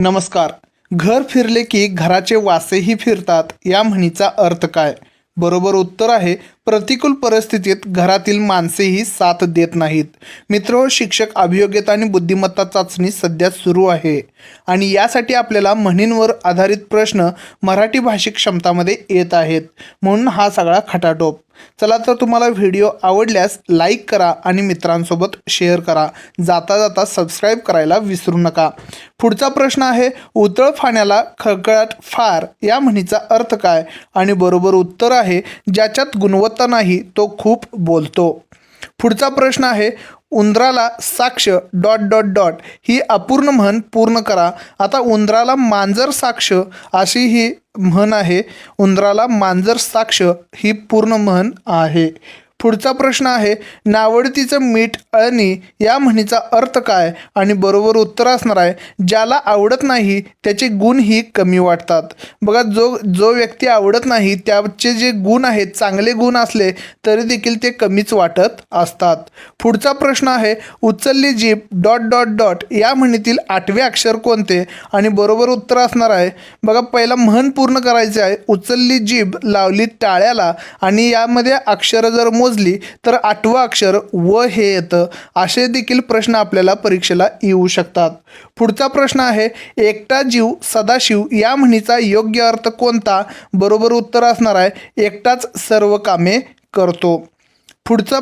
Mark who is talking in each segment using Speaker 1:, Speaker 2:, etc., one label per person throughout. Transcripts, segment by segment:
Speaker 1: नमस्कार. घर फिरले की घराचे वासेही फिरतात या म्हणीचा अर्थ काय? बरोबर उत्तर आहे प्रतिकूल परिस्थितीत घरातील माणसेही साथ देत नाहीत. मित्र शिक्षक अभियोग्यता आणि बुद्धिमत्ता चाचणी सध्या सुरू आहे. आणि यासाठी आपल्याला म्हणींवर आधारित प्रश्न मराठी भाषिक क्षमतामध्ये येत आहेत. म्हणून हा सगळा खटाटोप. चला तर तुम्हाला व्हिडिओ आवडल्यास लाईक करा आणि मित्रांसोबत शेअर करा. जाता जाता सबस्क्राईब करायला विसरू नका. पुढचा प्रश्न आहे उतळ फाण्याला खळखळाट फार या म्हणीचा अर्थ काय? आणि बरोबर उत्तर आहे ज्याच्यात गुणवत्ता नाही तो खूप बोलतो. पुढचा प्रश्न आहे उंदराला साक्ष डॉट डॉट डॉट ही अपूर्ण म्हण पूर्ण करा. आता उंदराला मांजर साक्ष अशी ही म्हण आहे. उंदराला मांजर साक्ष ही पूर्ण म्हण आहे. पुढचा प्रश्न आहे नावडतीचं मीठ अळणी या म्हणीचा अर्थ काय आणि बरोबर उत्तर असणार आहे ज्याला आवडत नाही त्याचे गुणही कमी वाटतात. बघा जो जो व्यक्ती आवडत नाही त्याचे जे गुण आहेत चांगले गुण असले तरी देखील ते कमीच वाटत असतात. पुढचा प्रश्न आहे उचलली जीप डॉट डॉट डॉट या म्हणीतील आठवे अक्षर कोणते? आणि बरोबर उत्तर असणार आहे. बघा पहिला म्हण पूर्ण करायचे आहे उचलली जीभ लावली टाळ्याला आणि यामध्ये अक्षरं जर मोजली तर आठवं अक्षर व हे येतं. असे देखील प्रश्न आपल्याला परीक्षेला येऊ शकतात. पुढचा प्रश्न आहे एकटा जीव सदाशिव या म्हणीचा योग्य अर्थ कोणता? बरोबर उत्तर असणार आहे एकटाच सर्व कामे करतो. पुढचा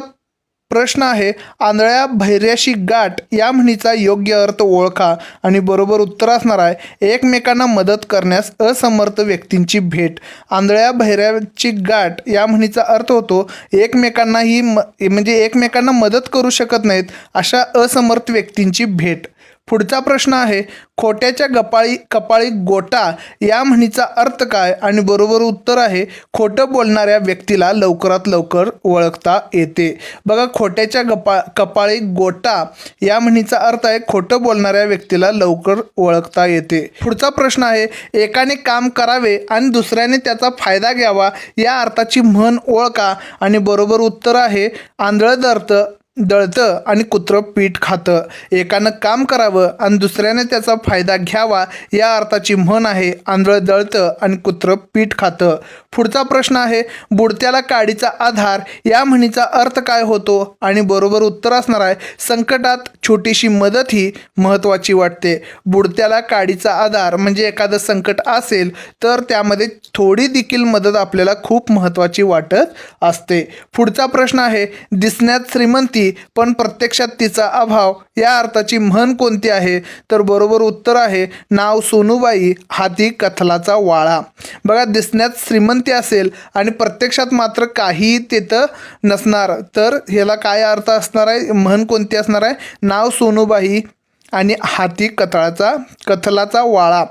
Speaker 1: प्रश्न आहे आंधळ्या भैर्याशी गाठ या म्हणीचा योग्य अर्थ ओळखा आणि बरोबर उत्तर असणार आहे. एकमेकांना मदत करण्यास असमर्थ व्यक्तींची भेट. आंधळ्या भैर्याची गाठ या म्हणीचा अर्थ होतो एकमेकांनाही म म्हणजे एकमेकांना मदत करू शकत नाहीत अशा असमर्थ व्यक्तींची भेट. पुढचा प्रश्न आहे खोट्याच्या गपाळी कपाळी गोटा या म्हणीचा अर्थ काय? आणि बरोबर उत्तर आहे खोटं बोलणाऱ्या व्यक्तीला लवकरात लवकर ओळखता येते. बघा खोट्याच्या गपा कपाळी गोटा या म्हणीचा अर्थ आहे खोटं बोलणाऱ्या व्यक्तीला लवकर ओळखता येते. पुढचा प्रश्न आहे एकाने काम करावे आणि दुसऱ्याने त्याचा फायदा घ्यावा या अर्थाची म्हण ओळखा. आणि बरोबर उत्तर आहे आंधळद अर्थ दळतं आणि कुत्रं पीठ खातं. एकानं काम करावं आणि दुसऱ्याने त्याचा फायदा घ्यावा या अर्थाची म्हण आहे आंधळं दळतं आणि कुत्रं पीठ खातं. पुढचा प्रश्न आहे बुडत्याला काडीचा आधार या म्हणीचा अर्थ काय होतो? आणि बरोबर उत्तर असणार आहे संकटात छोटीशी मदत ही महत्त्वाची वाटते. बुडत्याला काडीचा आधार म्हणजे एखादं संकट असेल तर त्यामध्ये थोडी देखील मदत आपल्याला खूप महत्त्वाची वाटत असते. पुढचा प्रश्न आहे दिसण्यात श्रीमंती पण प्रत्यक्षात तिचा अभाव या अर्थाची म्हण कोणती आहे? तर बरोबर उत्तर आहे नाव सोनूबाई हाती कथलाचा वाळा. बघा दिसण्यात श्रीमंत असेल आणि प्रत्यक्षात मात्र काही तिथं नसणार. तर ह्याला काय अर्थ असणार आहे? म्हण कोणती असणार आहे? नाव सोनूबाई. आणि हाती कथळाचा कथलाचा वाळा.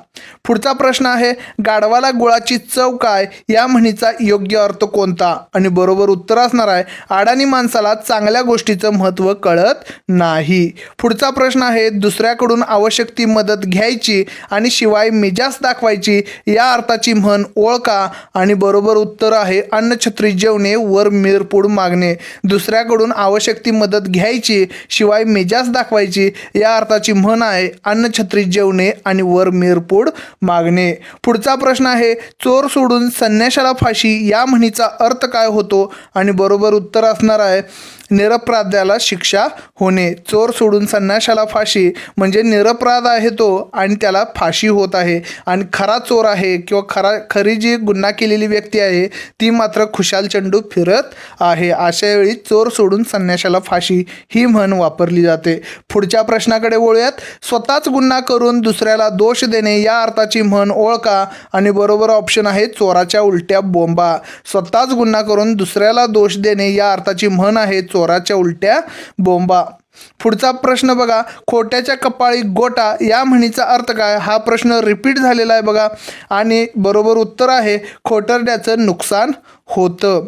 Speaker 1: पुढचा प्रश्न आहे गाढवाला गुळाची चव काय? या म्हणीचा योग्य अर्थ कोणता? आणि बरोबर उत्तर असणार आहे अडाणी माणसाला चांगल्या गोष्टीचं महत्त्व कळत नाही. पुढचा प्रश्न आहे दुसऱ्याकडून आवश्यक ती मदत घ्यायची आणि शिवाय मिजास दाखवायची या अर्थाची म्हण ओळखा. आणि बरोबर उत्तर आहे अन्नछत्री जेवणे वर मिरपूड मागणे. दुसऱ्याकडून आवश्यक ती मदत घ्यायची शिवाय मिजास दाखवायची या अर्थाची म्हण आहे अन्नछत्री जेवणे आणि वर मिरपूड मागणे. पुढचा प्रश्न आहे चोर सोडून संन्याशाला फाशी या म्हणीचा अर्थ काय होतो? आणि बरोबर उत्तर असणार आहे निरपराध्याला शिक्षा होणे. चोर सोडून संन्याशाला फाशी म्हणजे निरपराध आहे तो आणि त्याला फाशी होत आहे. आणि खरा चोर आहे किंवा खरा खरी जी गुन्हा केलेली व्यक्ती आहे ती मात्र खुशाल चंडू फिरत आहे. अशा वेळी चोर सोडून संन्याशाला फाशी ही म्हण वापरली जाते. पुढच्या प्रश्नाकडे वळूयात. स्वतःच गुन्हा करून दुसऱ्याला दोष देणे या अर्थाची म्हण ओळखा आणि बरोबर ऑप्शन आहे चोराच्या उलट्या बोंबा. स्वतःच गुन्हा करून दुसऱ्याला दोष देणे या अर्थाची म्हण आहे चोराच्या उलट्या बोंबा. पुढचा प्रश्न बघा खोट्याच्या कपाळी गोटा या म्हणीचा अर्थ काय? हा प्रश्न रिपीट झालेला आहे बघा. आणि बरोबर उत्तर आहे खोटरड्याचं नुकसान होतं.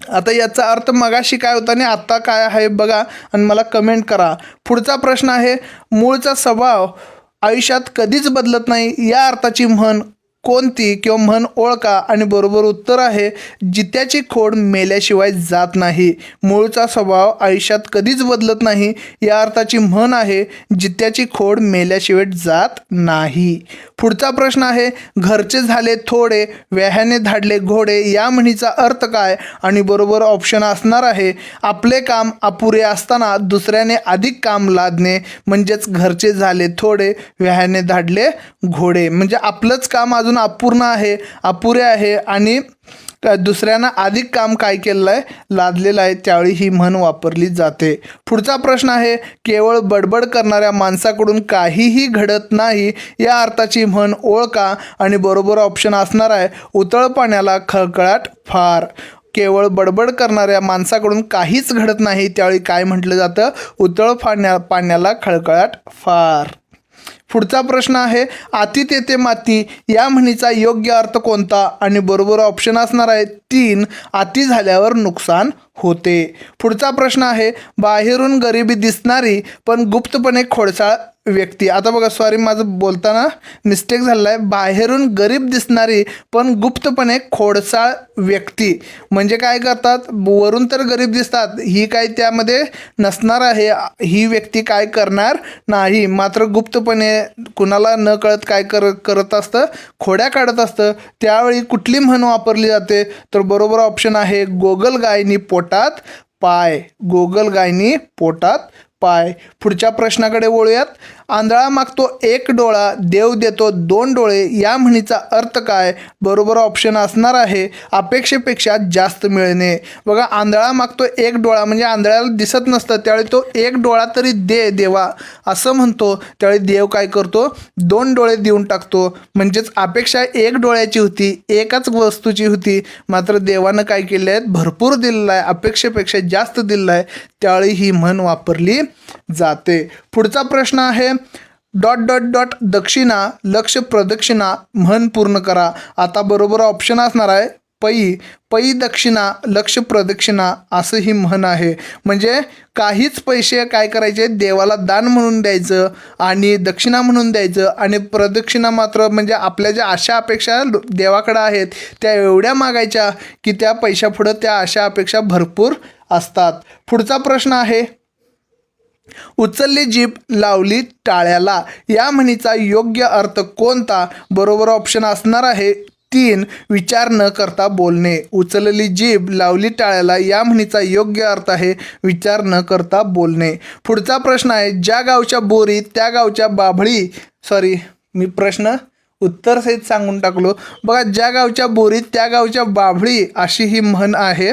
Speaker 1: आता याचा अर्थ मगाशी काय होता आणि आत्ता काय आहे बघा आणि मला कमेंट करा. पुढचा प्रश्न आहे मूळचा स्वभाव आयुष्यात कधीच बदलत नाही या अर्थाची म्हण कोणती किंवा म्हण ओळखा आणि बरोबर उत्तर आहे जित्याची खोड मेल्याशिवाय जात नाही. मूळचा स्वभाव आयुष्यात कधीच बदलत नाही. या अर्थाची म्हण आहे जित्याची खोड मेल्याशिवाय जात नाही. पुढचा प्रश्न आहे घरचे झाले थोडे व्याह्याने धाडले घोडे या म्हणीचा अर्थ काय? आणि बरोबर ऑप्शन असणार आहे आपले काम अपुरे असताना दुसऱ्याने अधिक काम लादणे म्हणजेच घरचे झाले थोडे व्याह्याने धाडले घोडे. म्हणजे आपलंच काम आज अजून अपूर्ण आहे अपुरे आहे आणि दुसऱ्यांना अधिक काम काय केलेलं आहे लादलेलं आहे त्यावेळी ही म्हण वापरली जाते. पुढचा प्रश्न आहे केवळ बडबड करणाऱ्या माणसाकडून काहीही घडत नाही या अर्थाची म्हण ओळखा आणि बरोबर ऑप्शन असणार आहे उतळ पाण्याला खळखळाट फार. केवळ बडबड करणाऱ्या माणसाकडून काहीच घडत नाही त्यावेळी काय म्हटलं जातं उतळ पाण्या पाण्याला खळखळाट फार. पुढचा प्रश्न आहे आती तेथे माती या म्हणीचा योग्य अर्थ कोणता? आणि बरोबर ऑप्शन असणार आहे तीन आती झाल्यावर नुकसान होते. पुढचा प्रश्न आहे बाहेरून गरिबी दिसणारी पण गुप्तपणे खोडसाळ व्यक्ती. आता बघा सॉरी माझं बोलताना मिस्टेक झालेला आहे. बाहेरून गरीब दिसणारी पण गुप्तपणे खोडसाळ व्यक्ती. म्हणजे काय करतात? वरून तर गरीब दिसतात. ही काय त्यामध्ये नसणार आहे. ही व्यक्ती काय करणार नाही. मात्र गुप्तपणे कुणाला न कळत काय कर करत असतं? खोड्या काढत असतं. त्यावेळी कुठली म्हण वापरली जाते? तर बरोबर ऑप्शन आहे गोगल गायनी पोटात पाय. गोगलगायनी पोटात पाय. पुढच्या प्रश्नाकडे वळूयात. आंधळा मागतो एक डोळा देव देतो दोन डोळे या म्हणीचा अर्थ काय? बरोबर ऑप्शन असणार आहे अपेक्षेपेक्षा जास्त मिळणे. बघा आंधळा मागतो एक डोळा म्हणजे आंधळ्याला दिसत नसतं त्यावेळी तो एक डोळा तरी दे देवा. असं म्हणतो. त्यावेळी देव काय करतो? दोन डोळे देऊन टाकतो. म्हणजेच अपेक्षा एक डोळ्याची होती एकाच वस्तूची होती. मात्र देवानं काय केले आहेत भरपूर दिलेलं आहे अपेक्षेपेक्षा जास्त दिलेलं आहे त्यावेळी ही म्हण वापरली जाते. पुढचा प्रश्न आहे डॉट डॉट डॉट दक्षिणा लक्ष प्रदक्षिणा म्हण पूर्ण करा. आता बरोबर ऑप्शन असणार आहे पई. पई दक्षिणा लक्ष प्रदक्षिणा असं ही म्हण आहे. म्हणजे काहीच पैसे काय करायचे? देवाला दान म्हणून द्यायचं आणि दक्षिणा म्हणून द्यायचं आणि प्रदक्षिणा मात्र म्हणजे आपल्या ज्या आशा अपेक्षा देवाकडं आहेत त्या एवढ्या मागायच्या की त्या पैशापुढं त्या आशा अपेक्षा भरपूर असतात. पुढचा प्रश्न आहे उचलली जीभ लावली टाळ्याला. या म्हणीचा योग्य अर्थ कोणता? बरोबर ऑप्शन असणार आहे तीन विचार न करता बोलणे. उचलली जीभ लावली टाळ्याला या म्हणीचा योग्य अर्थ आहे विचार न करता बोलणे. पुढचा प्रश्न आहे ज्या गावच्या बोरी त्या गावच्या बाभळी सॉरी मी प्रश्न उत्तर सहित सांगून टाकलो. बघा ज्या गावच्या बोरीत त्या गावच्या बाभळी अशी ही म्हण आहे.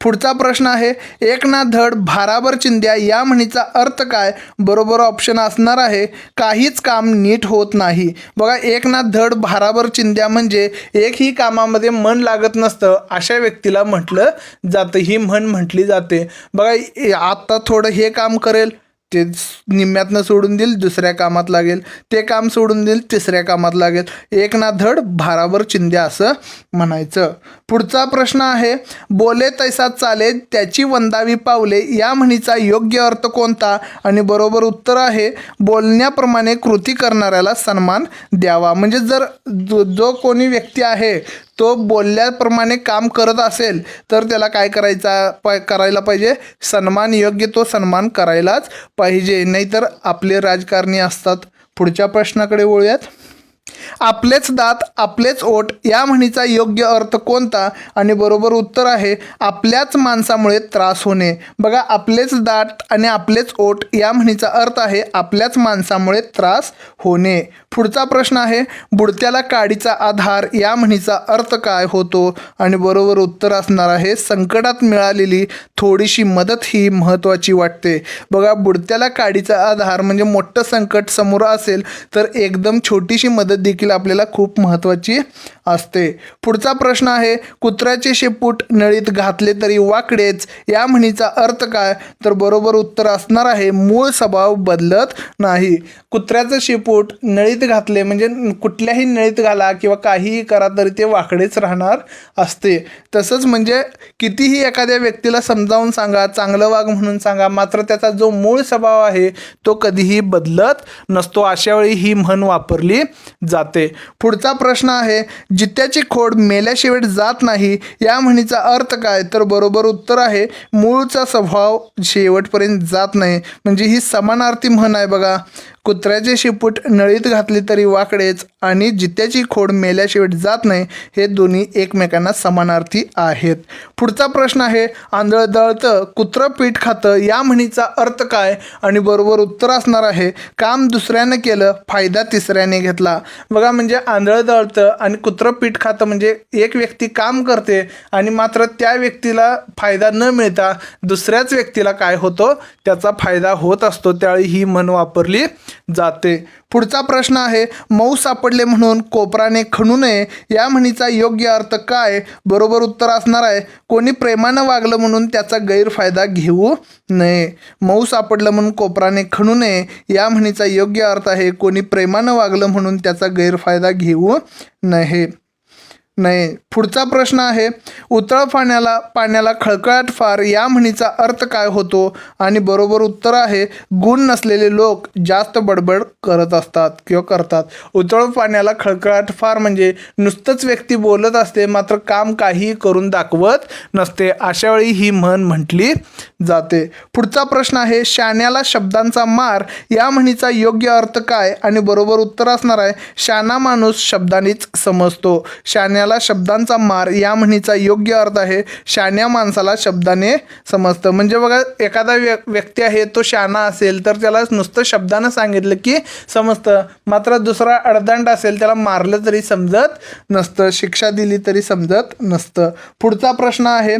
Speaker 1: पुढचा प्रश्न आहे एक ना धड भाराभर चिंध्या या म्हणीचा अर्थ काय? बरोबर ऑप्शन असणार आहे काहीच काम नीट होत नाही. बघा एक ना धड भाराभर चिंध्या म्हणजे एकही कामामध्ये मन लागत नसतं अशा व्यक्तीला म्हटलं जातं ही म्हण म्हटली जाते. बघा आत्ता थोडं हे काम करेल ते निम्म्यातनं सोडून देईल दुसऱ्या कामात लागेल. ते काम सोडून देईल तिसऱ्या कामात लागेल. एक ना धड भाराभर चिंध्या असं म्हणायचं. पुढचा प्रश्न आहे बोले तैसा चाले त्याची वंदावी पावले या म्हणीचा योग्य अर्थ कोणता? आणि बरोबर उत्तर आहे बोलण्याप्रमाणे कृती करणाऱ्याला सन्मान द्यावा. म्हणजे जर जो जो कोणी व्यक्ती आहे तो बोलल्याप्रमाणे काम करत असेल तर त्याला काय करायचा प करायला पाहिजे? सन्मान योग्य तो सन्मान करायलाच पाहिजे. नाहीतर आपले राजकारणी असतात. पुढच्या प्रश्नाकडे वळूयात. आपलेच दात आपलेच ओठ या म्हणीचा योग्य अर्थ कोणता? आणि बरोबर उत्तर आहे आपल्याच माणसामुळे त्रास होणे. बघा आपलेच दात आणि आपलेच ओठ या म्हणीचा अर्थ आहे आपल्याच माणसामुळे त्रास होणे. पुढचा प्रश्न आहे बुडत्याला काडीचा आधार या म्हणीचा अर्थ काय होतो? आणि बरोबर उत्तर असणार आहे संकटात मिळालेली थोडीशी मदत ही महत्त्वाची वाटते. बघा बुडत्याला काडीचा आधार म्हणजे मोठं संकट समोर असेल तर एकदम छोटीशी मदत देखील आपल्याला खूप महत्त्वाची असते. पुढचा प्रश्न आहे कुत्र्याचे शेपूट नळीत घातले तरी वाकडेच या म्हणीचा अर्थ काय? तर बरोबर उत्तर असणार आहे मूळ स्वभाव बदलत नाही. कुत्र्याचं शेपूट नळीत घातले म्हणजे कुठल्याही नळीत घाला किंवा काहीही करा तरी ते वाकडेच राहणार असते. तसंच म्हणजे कितीही एखाद्या व्यक्तीला समजावून सांगा चांगलं वाघ म्हणून सांगा मात्र त्याचा जो मूळ स्वभाव आहे तो कधीही बदलत नसतो. अशावेळी ही म्हण वापरली जा जाते. पुढचा प्रश्न आहे जित्याची खोड मेल्याशिवाय जात नाही या म्हणीचा अर्थ काय? तर बरोबर उत्तर आहे मूळचा स्वभाव शेवटपर्यंत जात नाही. म्हणजे ही समानार्थी म्हण आहे बघा. कुत्र्याचे शिपूट नळीत घातली तरी वाकडेच आणि जित्याची खोड मेल्याशिवाय जात नाही हे दोन्ही एकमेकांना समानार्थी आहेत. पुढचा प्रश्न आहे आंधळ दळतं कुत्रं पीठ खातं या म्हणीचा अर्थ काय? आणि बरोबर उत्तर असणार आहे काम दुसऱ्यानं केलं फायदा तिसऱ्याने घेतला. बघा म्हणजे आंधळ दळतं आणि कुत्रं पीठ खातं म्हणजे एक व्यक्ती काम करते आणि मात्र त्या व्यक्तीला फायदा न मिळता दुसऱ्याच व्यक्तीला काय होतो? त्याचा फायदा होत असतो. त्यावेळी ही म्हण वापरली. जाते. पुढचा प्रश्न आहे मऊ सापडले म्हणून कोपराने खणू नये या म्हणीचा योग्य अर्थ काय? बरोबर उत्तर असणार आहे कोणी प्रेमानं वागलं म्हणून त्याचा गैरफायदा घेऊ नये. मऊ सापडलं म्हणून कोपराने खणू नये या म्हणीचा योग्य अर्थ आहे कोणी प्रेमानं वागलं म्हणून त्याचा गैरफायदा घेऊ नये. नाही. पुढचा प्रश्न आहे उतळ पाण्याला पाण्याला खळखळाट फार या म्हणीचा अर्थ काय होतो? आणि बरोबर उत्तर आहे गुण नसलेले लोक जास्त बडबड करत असतात किंवा करतात. उतळ पाण्याला खळखळाट फार म्हणजे नुसतंच व्यक्ती बोलत असते मात्र काम काही करून दाखवत नसते. अशा वेळी ही म्हण म्हटली जाते. पुढचा प्रश्न आहे शाण्याला शब्दांचा मार या म्हणीचा योग्य अर्थ काय? आणि बरोबर उत्तर असणार आहे शाना माणूस शब्दांनीच समजतो. शहाण्याला शब्दांचा मार या म्हणीचा योग्य अर्थ आहे. शहाण्या माणसाला शब्दाने समजतं. म्हणजे बघा एखादा व्य व्यक्ती आहे तो शाना असेल तर त्याला नुसतं शब्दानं सांगितलं की समजतं. मात्र दुसरा अडदांड असेल त्याला मारलं तरी समजत नसतं. शिक्षा दिली तरी समजत नसतं. पुढचा प्रश्न आहे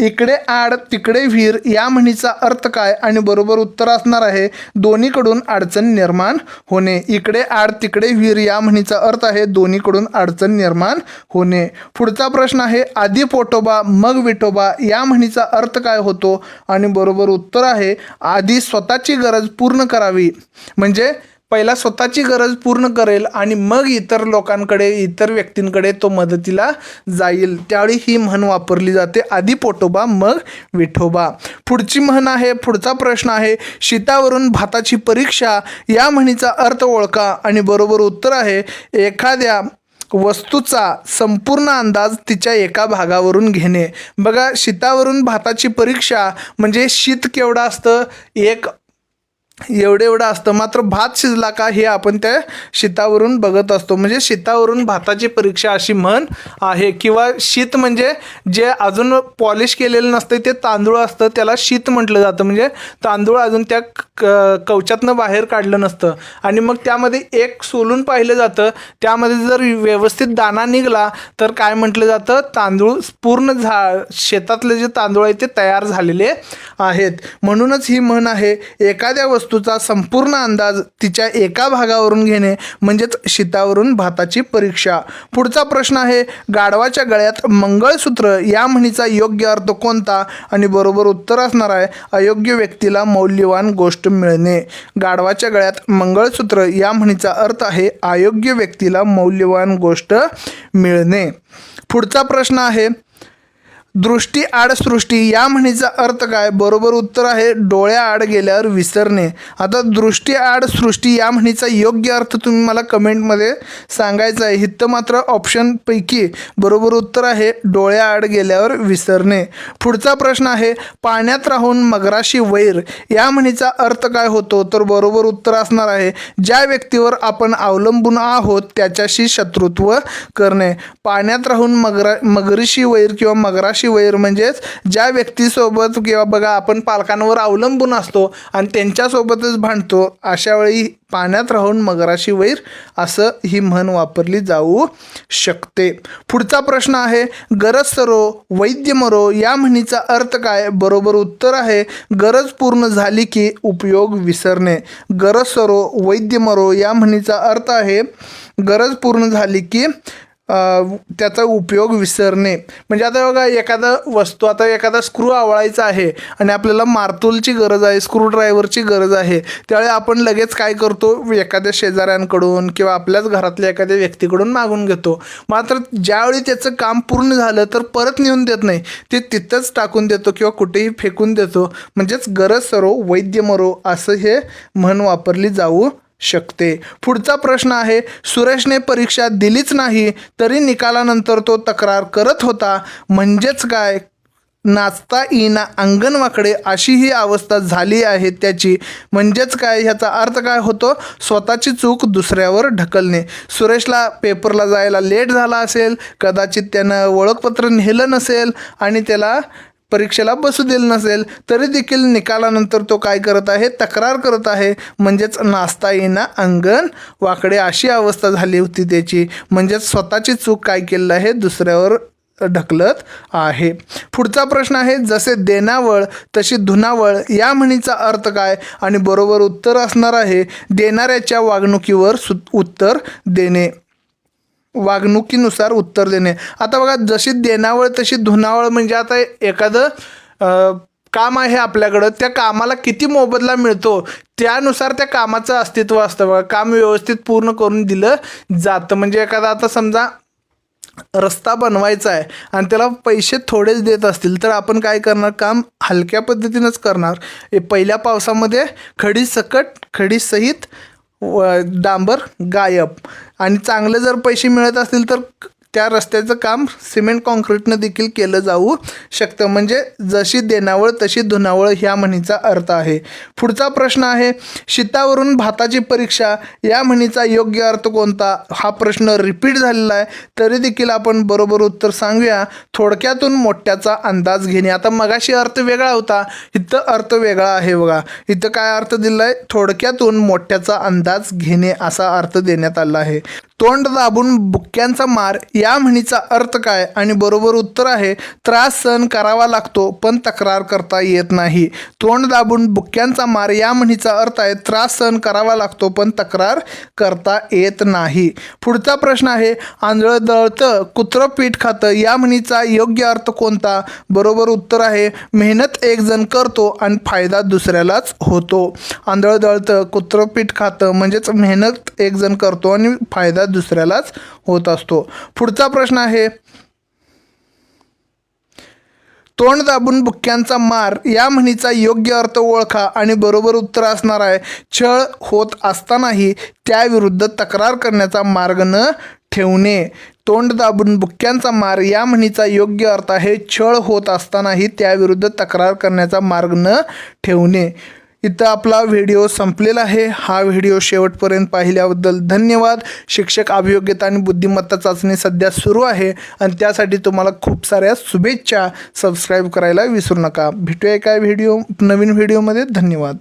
Speaker 1: इकडे आड तिकडे विहीर या म्हणीचा अर्थ काय आणि बरोबर उत्तर असणार आहे. दोन्हीकडून अडचण निर्माण होणे. इकडे आड तिकडे विहीर या म्हणीचा अर्थ आहे दोन्हीकडून अडचण निर्माण होणे. पुढचा प्रश्न आहे आधी पोटोबा मग विठोबा या म्हणीचा अर्थ काय होतो? आणि बरोबर उत्तर आहे आधी स्वतःची गरज पूर्ण करावी. म्हणजे पहिला स्वतःची गरज पूर्ण करेल आणि मग इतर लोकांकडे इतर व्यक्तींकडे तो मदतीला जाईल. त्यावेळी ही म्हण वापरली जाते. आधी पोटोबा मग विठोबा. पुढची म्हण आहे पुढचा प्रश्न आहे शीतावरून भाताची परीक्षा. या म्हणीचा अर्थ ओळखा आणि बरोबर उत्तर आहे एखाद्या वस्तूचा संपूर्ण अंदाज तिच्या एका भागावरून घेणे. बघा शीतावरून भाताची परीक्षा म्हणजे शीत केवढं असतं? एक एवढं एवढं असतं. मात्र भात शिजला का हे आपण त्या शीतावरून बघत असतो. म्हणजे शीतावरून भाताची परीक्षा अशी म्हण आहे किंवा शीत म्हणजे जे अजून पॉलिश केलेलं नसतं ते तांदूळ असतं त्याला शीत म्हटलं जातं. म्हणजे तांदूळ अजून त्या क कवचातनं बाहेर काढलं नसतं. आणि मग त्यामध्ये एक सोलून पाहिलं जातं. त्यामध्ये जर व्यवस्थित दाणा निघाला तर काय म्हटलं जातं? तांदूळ पूर्ण झा शेतातले जे तांदूळ आहे ते तयार झालेले आहेत. म्हणूनच ही म्हण आहे एखाद्या वस्तू वस्तूचा संपूर्ण अंदाज तिच्या एका भागावरून घेणे म्हणजेच शीतावरून भाताची परीक्षा. पुढचा प्रश्न आहे गाढवाच्या गळ्यात मंगळसूत्र या म्हणीचा योग्य अर्थ कोणता? आणि बरोबर उत्तर असणार आहे अयोग्य व्यक्तीला मौल्यवान गोष्ट मिळणे. गाढवाच्या गळ्यात मंगळसूत्र या म्हणीचा अर्थ आहे अयोग्य व्यक्तीला मौल्यवान गोष्ट मिळणे. पुढचा प्रश्न आहे दृष्टी आड सृष्टी या म्हणीचा अर्थ काय? बरोबर उत्तर आहे डोळ्या आड गेल्यावर विसरणे. आता दृष्टी आड सृष्टी या म्हणीचा योग्य अर्थ तुम्ही मला कमेंटमध्ये सांगायचा आहे. हिथं मात्र ऑप्शनपैकी बरोबर उत्तर आहे डोळ्या आड गेल्यावर विसरणे. पुढचा प्रश्न आहे पाण्यात राहून मगराशी वैर या म्हणीचा अर्थ काय होतो? तर बरोबर उत्तर असणार आहे ज्या व्यक्तीवर आपण अवलंबून आहोत त्याच्याशी शत्रुत्व करणे. पाण्यात राहून मगरा मगरीशी वैर किंवा मगराशी वैर म्हणजेच ज्या व्यक्तीसोबत किंवा बघा आपण पालकांवर अवलंबून असतो आणि त्यांच्यासोबतच भांडतो अशा वेळी पाण्यात राहून मगराशी वैर असं ही म्हण वापरली जाऊ शकते. पुढचा प्रश्न आहे गरज सरो वैद्य मरो या म्हणीचा अर्थ काय? बरोबर उत्तर आहे गरज पूर्ण झाली की उपयोग विसरणे. गरज सरो वैद्य मरो या म्हणीचा अर्थ आहे गरज पूर्ण झाली की त्याचा उपयोग विसरणे. म्हणजे आता बघा एखादा वस्तू आता एखादा स्क्रू आवळायचा आहे आणि आपल्याला मार्तूलची गरज आहे स्क्रू ड्रायव्हरची गरज आहे त्यावेळी आपण लगेच काय करतो? एखाद्या शेजाऱ्यांकडून किंवा आपल्याच घरातल्या एखाद्या व्यक्तीकडून मागून घेतो. मात्र ज्यावेळी त्याचं काम पूर्ण झालं तर परत नेऊन देत नाही. ते तिथंच टाकून देतो किंवा कुठेही फेकून देतो. म्हणजेच गरज सरो वैद्य मरो असं हे म्हण वापरली जाऊ शकते. पुढचा प्रश्न आहे सुरेशने परीक्षा दिलीच नाही तरी निकालानंतर तो तक्रार करत होता. म्हणजेच काय? नाचता येईना अंगणवाकडे अशी ही अवस्था झाली आहे त्याची. म्हणजेच काय? ह्याचा अर्थ काय होतो? स्वतःची चूक दुसऱ्यावर ढकलणे. सुरेशला पेपरला जायला लेट झाला असेल कदाचित त्यानं ओळखपत्र नेलं नसेल आणि त्याला परीक्षेला बसू दिलं नसेल तरी देखील निकालानंतर तो काय करत आहे? तक्रार करत आहे. म्हणजेच नाचता येईना अंगण वाकडे अशी अवस्था झाली होती त्याची. म्हणजेच स्वतःची चूक काय केलेलं आहे? दुसऱ्यावर ढकलत आहे. पुढचा प्रश्न आहे जसे देणावळ तशी धुनावळ या म्हणीचा अर्थ काय? आणि बरोबर उत्तर असणार आहे देणाऱ्याच्या वागणुकीवर सु उत्तर देणे. वागणुकीनुसार उत्तर देणे. आता बघा जशी देणावळ तशी धुनावळ म्हणजे आता एखादं काम आहे आपल्याकडं त्या कामाला किती मोबदला मिळतो त्यानुसार त्या कामाचं अस्तित्व असतं. बघा काम व्यवस्थित पूर्ण करून दिलं जातं. म्हणजे एखादा आता समजा रस्ता बनवायचा आहे आणि त्याला पैसे थोडेच देत असतील तर आपण काय करणार? काम हलक्या पद्धतीनंच करणार. हे पहिल्या पावसामध्ये खडी सकट खडीसहित व डांबर गायब. आणि चांगले जर पैसे मिळत असतील तर त्या रस्त्याचं काम सिमेंट कॉन्क्रीटनं देखील केलं जाऊ शकतं. म्हणजे जशी देणावळ तशी धुनावळ ह्या म्हणीचा अर्थ आहे. पुढचा प्रश्न आहे शीतावरून भाताची परीक्षा या म्हणीचा योग्य अर्थ कोणता? हा प्रश्न रिपीट झालेला आहे. तरी देखील आपण बरोबर उत्तर सांगूया. थोडक्यातून मोठ्याचा अंदाज घेणे. आता मगाशी अर्थ वेगळा होता. इथं अर्थ वेगळा आहे बघा. इथं काय अर्थ दिला आहे थोडक्यातून मोठ्याचा अंदाज घेणे असा अर्थ देण्यात आला आहे. तोंड दाबून बुक्क्यांचा मार या म्हणीचा अर्थ काय आणि बरोबर उत्तर आहे त्रास सहन करावा लागतो पण तक्रार करता येत नाही. तोंड दाबून बुक्क्यांचा मार या म्हणीचा अर्थ आहे त्रास सहन करावा लागतो पण तक्रार करता येत नाही. पुढचा प्रश्न आहे आंधळं दळतं कुत्रं पीठ खातं या म्हणीचा योग्य अर्थ कोणता? बरोबर उत्तर आहे मेहनत एक जण करतो आणि फायदा दुसऱ्यालाच होतो. आंधळं दळतं कुत्रं पीठ खातं म्हणजेच मेहनत एक जण करतो आणि फायदा दुसऱ्यालाच होत असतो. पुढचा प्रश्न आहे तोंड दाबून बुक्क्यांचा मार या म्हणीचा योग्य अर्थ ओळखा आणि बरोबर उत्तर असणार आहे. छळ होत असतानाही त्याविरुद्ध तक्रार करण्याचा मार्ग न ठेवणे. तोंड दाबून बुक्क्यांचा मार या म्हणीचा योग्य अर्थ आहे छळ होत असतानाही त्याविरुद्ध तक्रार करण्याचा मार्ग न ठेवणे. इथं आपला व्हिडिओ संपलेला आहे. हा व्हिडिओ शेवटपर्यंत पाहिल्याबद्दल धन्यवाद. शिक्षक अभियोग्यता आणि बुद्धिमत्ता चाचणी सध्या सुरू आहे आणि त्यासाठी तुम्हाला खूप साऱ्या शुभेच्छा. सबस्क्राईब करायला विसरू नका. भेटूया काय व्हिडिओ नवीन व्हिडिओमध्ये. धन्यवाद.